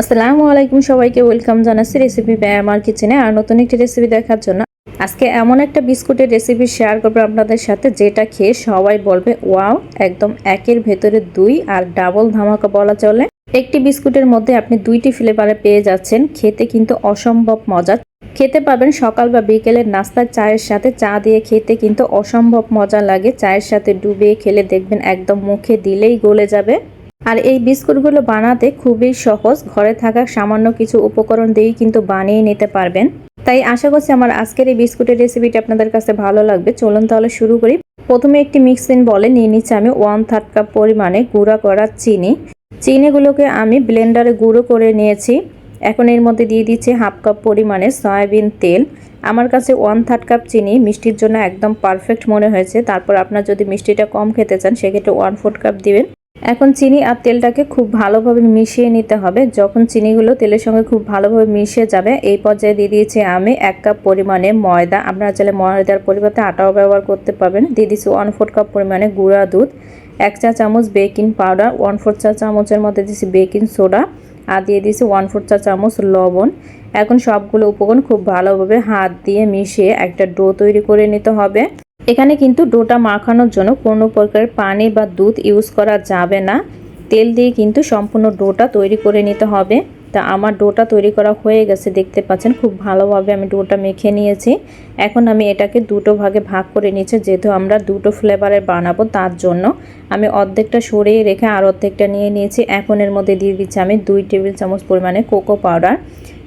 আসসালামু আলাইকুম সবাইকে ওয়েলকাম জানাচ্ছি রেসিপি ব্যয় আমার কিচেনে আর নতুন একটি রেসিপি দেখার জন্য আজকে এমন একটা বিস্কুটের রেসিপি শেয়ার করব আপনাদের সাথে, যেটা খেয়ে সবাই বলবে, ওয়াও, একদম একের ভেতরে দুই আর ডাবল ধামাকা বলা চলে। একটি বিস্কুটের মধ্যে আপনি দুইটি ফ্লেভারে পেয়ে যাচ্ছেন, খেতে কিন্তু অসম্ভব মজা খেতে পাবেন সকাল বা বিকেলের নাস্তার চায়ের সাথে, চা দিয়ে খেতে কিন্তু অসম্ভব মজা লাগে। চায়ের সাথে ডুবিয়ে খেলে দেখবেন একদম মুখে দিলেই গলে যাবে। আর এই বিস্কুটগুলো বানাতে খুবই সহজ। ঘরে থাকা সামান্য কিছু উপকরণ দিয়েই কিন্তু বানিয়ে নিতে পারবেন। তাই আশা করছি আমার আজকের এই বিস্কুটের রেসিপিটা আপনাদের কাছে ভালো লাগবে। চলুন তাহলে শুরু করি। প্রথমে একটি মিক্সিং বলে নিয়ে নিচ্ছি আমি ওয়ান থার্ড কাপ পরিমাণে গুঁড়া করা চিনি। চিনিগুলোকে আমি ব্লেন্ডারে গুঁড়ো করে নিয়েছি। এখন এর মধ্যে দিয়ে দিচ্ছি হাফ কাপ পরিমাণে সয়াবিন তেল। আমার কাছে ওয়ান থার্ড কাপ চিনি মিষ্টির জন্য একদম পারফেক্ট মনে হয়েছে। তারপর আপনার যদি মিষ্টিটা কম খেতে চান, সেক্ষেত্রে ওয়ান ফোর্থ কাপ দিবেন। এখন চিনি আর তেলটাকে খুব ভালোভাবে মিশিয়ে নিতে হবে। যখন চিনিগুলো তেলের সঙ্গে খুব ভালোভাবে মিশে যাবে, এই পর্যায়ে দিয়ে দিয়েছি আমি এক কাপ পরিমাণে ময়দা। আপনারা চাইলে ময়দার পরিবর্তে আটাও ব্যবহার করতে পারবেন। দিয়ে দিচ্ছি ওয়ান ফোর কাপ পরিমাণে গুঁড়া দুধ, এক চা চামচ বেকিং পাউডার ওয়ান ফোর চা চামচের মধ্যে দিয়েছি বেকিং সোডা আর দিয়ে দিয়েছি ওয়ান ফোর চা চামচ লবণ। এখন সবগুলো উপকরণ খুব ভালোভাবে হাত দিয়ে মিশিয়ে একটা ডো তৈরি করে নিতে হবে। এখানে কিন্তু ডোটা মাখানোর জন্য কোনো প্রকার পানি বা দুধ ইউজ করা যাবে না। তেল দিয়ে কিন্তু সম্পূর্ণ ডোটা তৈরি করে নিতে হবে। তা আমার ডোটা তৈরি করা হয়ে গেছে, দেখতে পাচ্ছেন, খুব ভালোভাবে আমি ডোটা মেখে নিয়েছি। এখন আমি এটাকে দুটো ভাগে ভাগ করে নিয়েছি যেহেতু আমরা দুটো ফ্লেভারের বানাবো, তার জন্য। আমি অর্ধেকটা সরিয়ে রেখে আর অর্ধেকটা নিয়ে নিয়েছি। এখন এর মধ্যে দিয়ে দিচ্ছি আমি দুই টেবিল চামচ পরিমাণে কোকো পাউডার।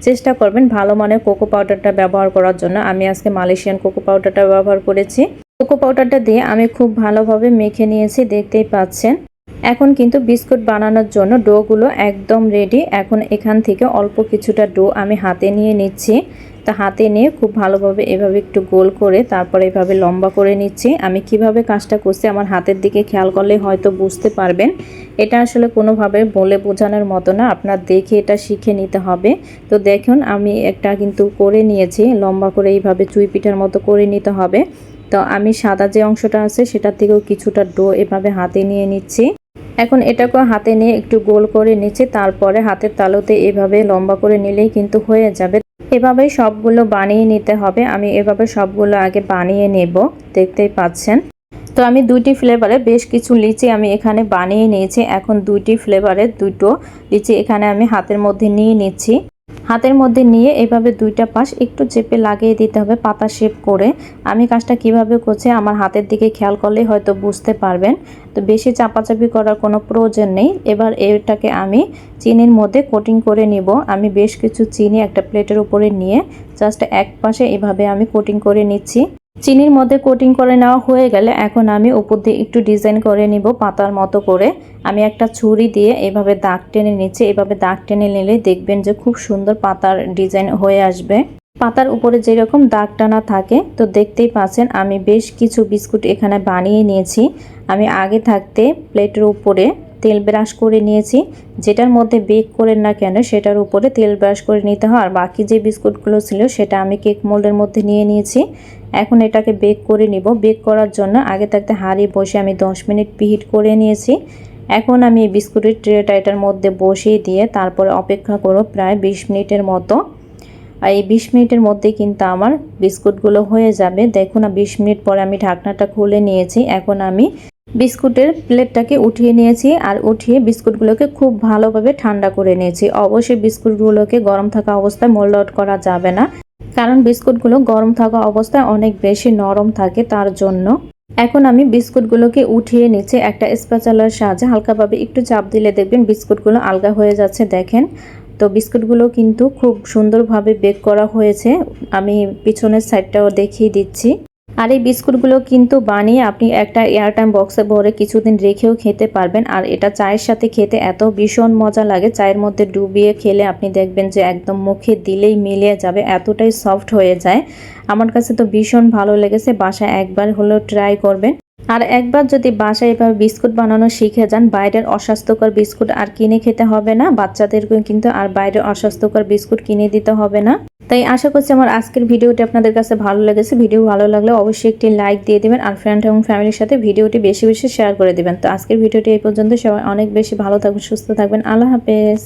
চেষ্টা করবেন ভালো মানের কোকো পাউডারটা ব্যবহার করার জন্য। আমি আজকে মালয়েশিয়ান কোকো পাউডারটা ব্যবহার করেছি। কোকো পাউডারটা দিয়ে আমি খুব ভালোভাবে মেখে নিয়েছি, দেখতেই পাচ্ছেন। এখন কিন্তু বিস্কুট বানানোর জন্য ডোগুলো একদম রেডি এখন এখান থেকে অল্প কিছুটা ডো আমি হাতে নিয়ে নিচ্ছি। তা হাতে নিয়ে খুব ভালোভাবে এভাবে একটু গোল করে তারপরে এভাবে লম্বা করে নিচ্ছি। আমি কীভাবে কাজটা করছি আমার হাতের দিকে খেয়াল করলে হয়তো বুঝতে পারবেন। এটা আসলে কোনোভাবে বলে বোঝানোর মতো না, আপনার দেখে এটা শিখে নিতে হবে। তো দেখুন, আমি একটা কিন্তু করে নিয়েছি, লম্বা করে এইভাবে চুই পিঠার মতো করে নিতে হবে। তো আমি সাদা যে অংশটা আছে সেটার থেকেও কিছুটা ডো এভাবে হাতে নিয়ে নিচ্ছি। এখন এটাকে হাতে নিয়ে একটু গোল করে নিচ্ছি তারপরে হাতের তালুতে এভাবে লম্বা করে নিলেই কিন্তু হয়ে যাবে। এভাবেই সবগুলো বানিয়ে নিতে হবে। আমি এভাবে সবগুলো আগে বানিয়ে নেব, দেখতেই পাচ্ছেন। তো আমি দুইটি ফ্লেভারে বেশ কিছু লিচি আমি এখানে বানিয়ে নিয়েছি। এখন দুইটি ফ্লেভারের দুটো লিচি এখানে আমি হাতের মধ্যে নিয়ে নিচ্ছি। হাতের মধ্যে নিয়ে এভাবে দুইটা পাশ একটু চেপে লাগিয়ে দিতে হবে, পাতা শেপ করে। আমি কাজটা কীভাবে করছি আমার হাতের দিকে খেয়াল করলেই হয়তো বুঝতে পারবেন। তো বেশি চাপাচাপি করার কোনো প্রয়োজন নেই। এবার এটাকে আমি চিনির মধ্যে কোটিং করে নিব। আমি বেশ কিছু চিনি একটা প্লেটের উপরে নিয়ে জাস্ট এক পাশে এভাবে আমি কোটিং করে নিচ্ছি। চিনির মধ্যে কোটিং করে নেওয়া হয়ে গেলে এখন আমি উপর দিয়ে একটু ডিজাইন করে নিব পাতার মতো করে। আমি একটা ছুরি দিয়ে এভাবে দাগ টেনে নিচ্ছি। এভাবে দাগ টেনে নিলে দেখবেন যে খুব সুন্দর পাতার ডিজাইন হয়ে আসবে। পাতার উপরে যেরকম দাগ টানা থাকে, তো দেখতেই পাচ্ছেন আমি বেশ কিছু বিস্কুট এখানে বানিয়ে নিয়েছি। আমি আগে থাকতে প্লেটের উপরে তেল ব্রাশ করে নিয়েছি। যেটার মধ্যে বেক করেন না কেন, সেটার উপরে তেল ব্রাশ করে নিতে হয়। আর বাকি যে বিস্কুটগুলো ছিল, সেটা আমি কেক মোল্ডের মধ্যে নিয়ে নিয়েছি। এখন এটাকে বেক করে নিব। বেক করার জন্য আগে থাকতে হাঁড়ি বসে আমি 10 মিনিট পিহিট করে নিয়েছি। এখন আমি এই বিস্কুটের ট্রেটা এটার মধ্যে বসিয়ে দিয়ে তারপরে অপেক্ষা করব প্রায় 20 মিনিটের মতো। আর এই বিশ মিনিটের মধ্যে কিন্তু আমার বিস্কুটগুলো হয়ে যাবে। দেখুন না, বিশ মিনিট পরে আমি ঢাকনাটা খুলে নিয়েছি। এখন আমি বিস্কুটের প্লেটটাকে উঠিয়ে নিয়েছি আর উঠিয়ে বিস্কুটগুলোকে খুব ভালোভাবে ঠান্ডা করে নিয়েছি। অবশ্যই বিস্কুটগুলোকে গরম থাকা অবস্থায় মোল্ড আউট করা যাবে না। কারণ বিস্কুটগুলো গরম থাকা অবস্থায় অনেক বেশি নরম থাকে তার জন্য। এখন আমি বিস্কুটগুলোকে উঠিয়ে নিচে একটা স্পেচালার সাহায্যে। হালকাভাবে একটু চাপ দিলে দেখবেন বিস্কুটগুলো আলগা হয়ে যাচ্ছে, দেখেন। তো বিস্কুটগুলো কিন্তু খুব সুন্দরভাবে বেক করা হয়েছে। আমি পিছনের সাইডটাও দেখিয়ে দিচ্ছি। আর এই বিস্কুটগুলো কিন্তু বানিয়ে আপনি একটা এয়ারটাইম বক্সে ভরে কিছুদিন রেখেও খেতে পারবেন। আর এটা চায়ের সাথে খেতে এত ভীষণ মজা লাগে। চায়ের মধ্যে ডুবিয়ে খেলে আপনি দেখবেন যে একদম মুখে দিলেই মিলিয়ে যাবে, এতটাই সফট হয়ে যায়। আমার কাছে তো ভীষণ ভালো লেগেছে বাসা একবার হলেও ট্রাই করবেন। আর একবার যদি বাসায় এভাবে বিস্কুট বানানো শিখে যান, বাইরের অস্বাস্থ্যকর বিস্কুট আর কিনে খেতে হবে না। বাচ্চাদেরকেও কিন্তু আর বাইরের অস্বাস্থ্যকর বিস্কুট কিনে দিতে হবে না। তাই আশা করছি আমার আজকের ভিডিওটি আপনাদের কাছে ভালো লেগেছে। ভিডিও ভালো লাগলে অবশ্যই একটি লাইক দিয়ে দিবেন আর ফ্রেন্ড এবং ফ্যামিলির সাথে ভিডিওটি বেশি বেশি শেয়ার করে দিবেন। তো আজকের ভিডিওটি এই পর্যন্ত। সবাই অনেক বেশি ভালো থাকবেন, সুস্থ থাকবেন। আল্লাহ হাফেজ।